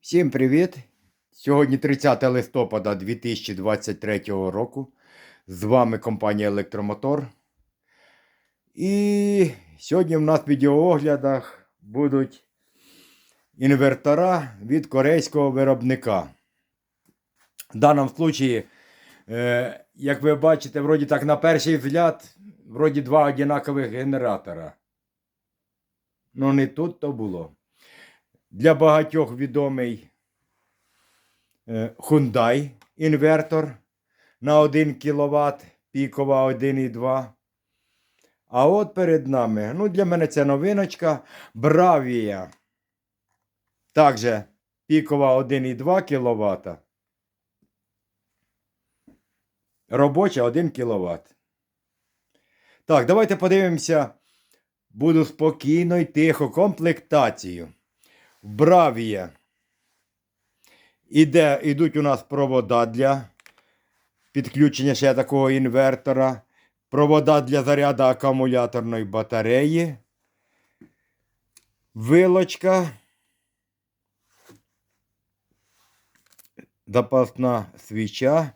Всім привіт! Сьогодні 30 листопада 2023 року. З вами компанія Електромотор. І сьогодні в нас в відеооглядах будуть інвертора від корейського виробника. В даному случаї, е, як ви бачите, вроді так на перший взгляд, вроді два одинакових генератора. Ну, не тут то було. Для багатьох відомий е, Hyundai інвертор на 1 кВт, пікова 1,2. А от перед нами, ну для мене це новиночка, Bravia. Також пікова 1,2 кВт. Робоча 1 кВт. Так, давайте подивимося. Буду спокійно і тихо комплектацію. Бравія. Іде, ідуть у нас провода для підключення ще такого інвертора. Провода для заряду акумуляторної батареї. Вилочка. Запасна свіча.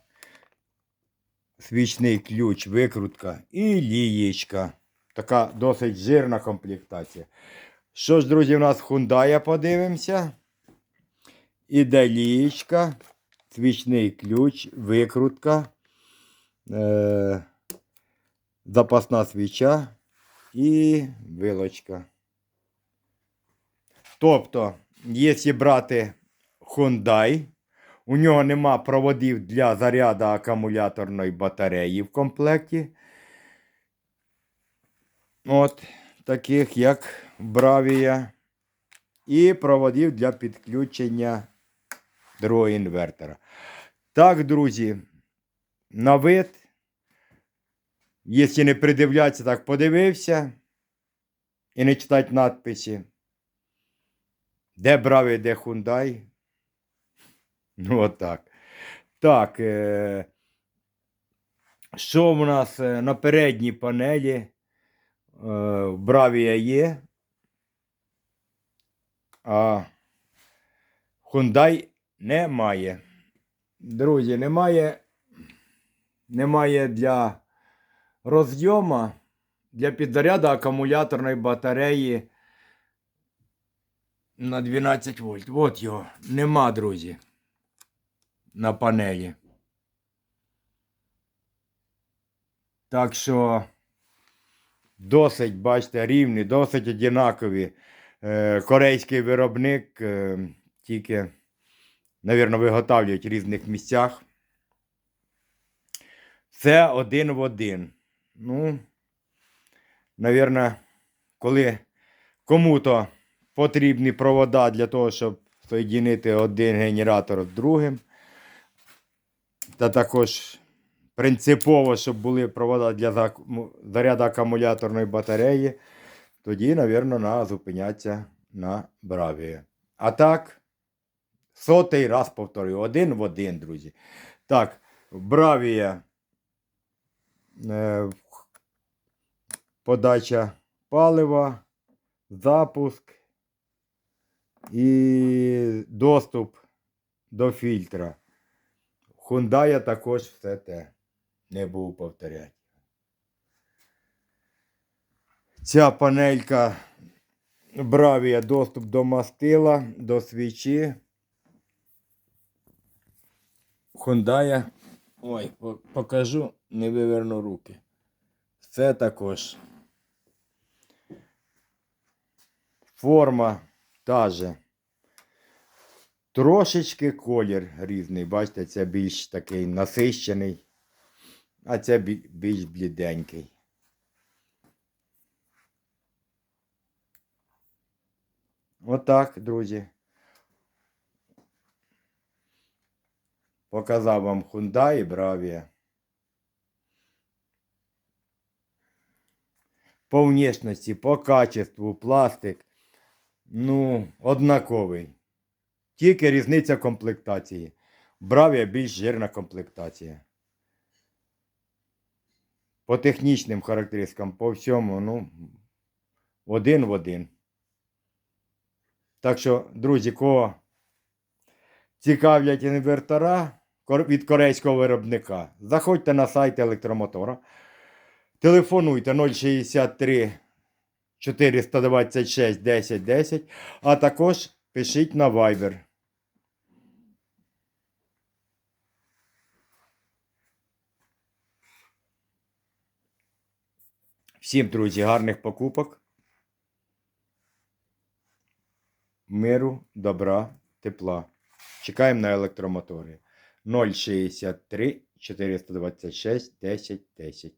Свічний ключ, викрутка і лієчка. Така досить жирна комплектація. Що ж, друзі, у нас Hyundai подивимося. Іде лієчка, свічний ключ, викрутка, е- запасна свіча і вилочка. Тобто, якщо брати Hyundai, у нього нема проводів для заряду акумуляторної батареї в комплекті. От таких як Бравія. І проводів для підключення другого інвертора. Так, друзі, на вид. Якщо не придивлятися, так подивився і не читати надписи. Де Бравія, де Hyundai? Ну, отак. Так. Е- що в нас е, на передній панелі? Е, Бравія є. А Hyundai немає. Друзі, немає. Немає для розйома, для підзаряду акумуляторної батареї на 12 вольт. От його. Нема, друзі. На панелі. Так що досить, бачите, рівні, досить однакові. Е, корейський виробник е, тільки, навірно, виготовлюють в різних місцях. Це один в один. Ну, навірно, коли кому-то потрібні провода для того, щоб соєдинити один генератор з другим, та також принципово, щоб були провода для заряду акумуляторної батареї, тоді, навірно, на зупинятися на Бравії. А так, сотий раз повторюю, один в один, друзі. Так, Бравія. Е, подача палива, запуск і доступ до фільтра. Хундая також все те. Не був повторяти. Ця панелька Бравія доступ до мастила, до свічі. Хундая. Ой, покажу, не виверну руки. Це також. Форма та же. Трошечки колір різний. Бачите, це більш такий насищений, а це більш бліденький. Отак, друзі. Показав вам Hyundai і Bravia. По внешності, по качеству, пластик. Ну, однаковий. Тільки різниця комплектації. Бравія більш жирна комплектація. По технічним характеристикам, по всьому, ну, один в один. Так що, друзі, кого цікавлять інвертора від корейського виробника, заходьте на сайт електромотора, телефонуйте 063 426 10 10, а також пишіть на Viber. Всім, друзі, гарних покупок. Миру, добра, тепла. Чекаємо на електромотори. 063 426 10 10.